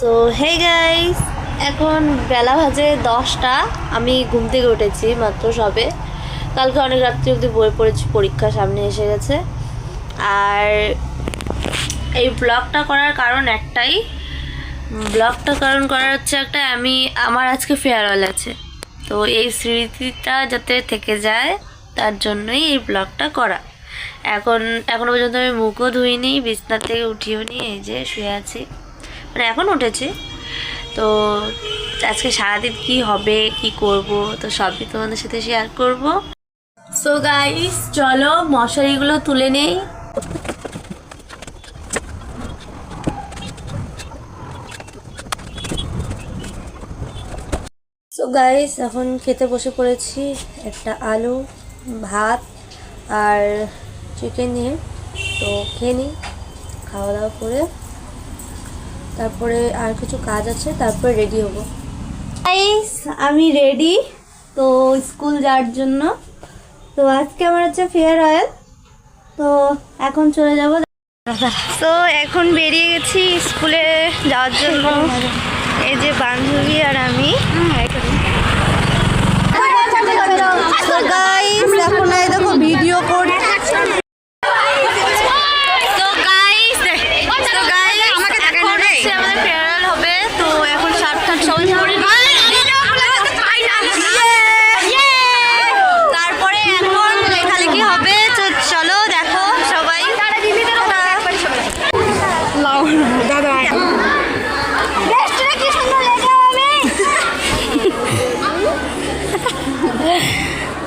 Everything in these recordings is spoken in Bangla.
সো হে গাইস এখন বেলা ভাজে দশটা। আমি ঘুম থেকে উঠেছি মাত্র সবে। কালকে অনেক রাত্রি অবধি বই পড়েছি, পরীক্ষা সামনে এসে গেছে। আর এই ব্লগটা করার কারণ একটাই। ব্লগটা কারণ করার হচ্ছে একটা, আমি, আমার আজকে ফেয়ারওয়েল আছে। তো এই স্মৃতিটা যাতে থেকে যায়, তার জন্যই এই ব্লগটা করা। এখন, এখনও পর্যন্ত আমি মুখও ধুইনি, বিছনা থেকে উঠিও নি, এই যে শুয়ে আছি। মানে এখন উঠেছে। তো আজকে সারাদিন কি হবে, কি করব, তো সবই তোমাদের সাথে শেয়ার করব। সো গাইস চলো মশারিগুলো তুলে নেই। সো গাইস এখন খেতে বসে পড়েছি একটা আলু, ভাত আর চিকেন নিয়ে। তো খেয়ে নিই খাওয়া দাওয়া করে তারপরে আর কিছু কাজ আছে তারপরে রেডি হব। আমি রেডি তো স্কুল যাওয়ার জন্য। তো আজকে আমার হচ্ছে ফেয়ার অয়েল তো এখন চলে যাব। তো এখন বেরিয়ে গেছি স্কুলে যাওয়ার জন্য। এই যে বান্ধবী আর আমি। এখন এই দেখো ভিডিও করে তো গাইস তো গাইস এখন হচ্ছে আমাদের ফেয়ারওয়েল হবে তো এখন শার্ট টার্ট সবাই পরে তারপরে এখন লেখালেখি হবে তো চলো দেখো সবাই দাদা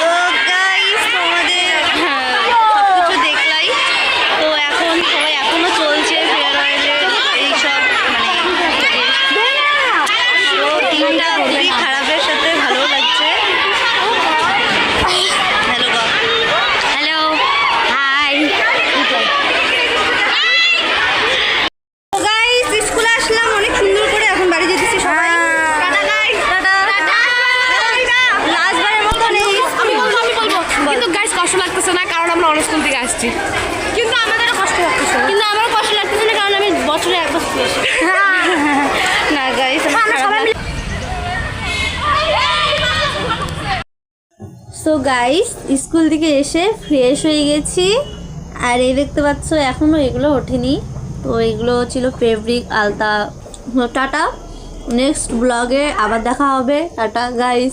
তো গাইস তোমাদের সবকিছু দেখলাই তো এখন সবাই এখনও চলছে ফেয়ারওয়েলের এইসব মানে তো দিনটা খুবই খারাপের সাথে ভালো লাগছে হ্যালো হ্যালো হাই গাইস স্কুলে আসলাম অনেক সুন্দর করে এখন বাড়ি যেতেছি সবাই টাটা গাইস টাটা লাস্টবারের মতো নেই আমি বলব আমি বলব কিন্তু গাইস কষ্ট লাগতেছে না কারণ আমরা অনেক স্কুল থেকে আসছি। কিন্তু আমাদের কষ্ট লাগতেছে কিন্তু আমার কষ্ট লাগতেছে না কারণ আমি বছরে একবার স্কুল না গাইস সো গাইস স্কুল থেকে এসে ফ্রেশ হয়ে গেছি। আর এই দেখতে পাচ্ছ এখনও এগুলো ওঠেনি। তো এগুলো ছিল ফেব্রিক আলতা টাটা। নেক্সট ব্লগে আবার দেখা হবে। Tata guys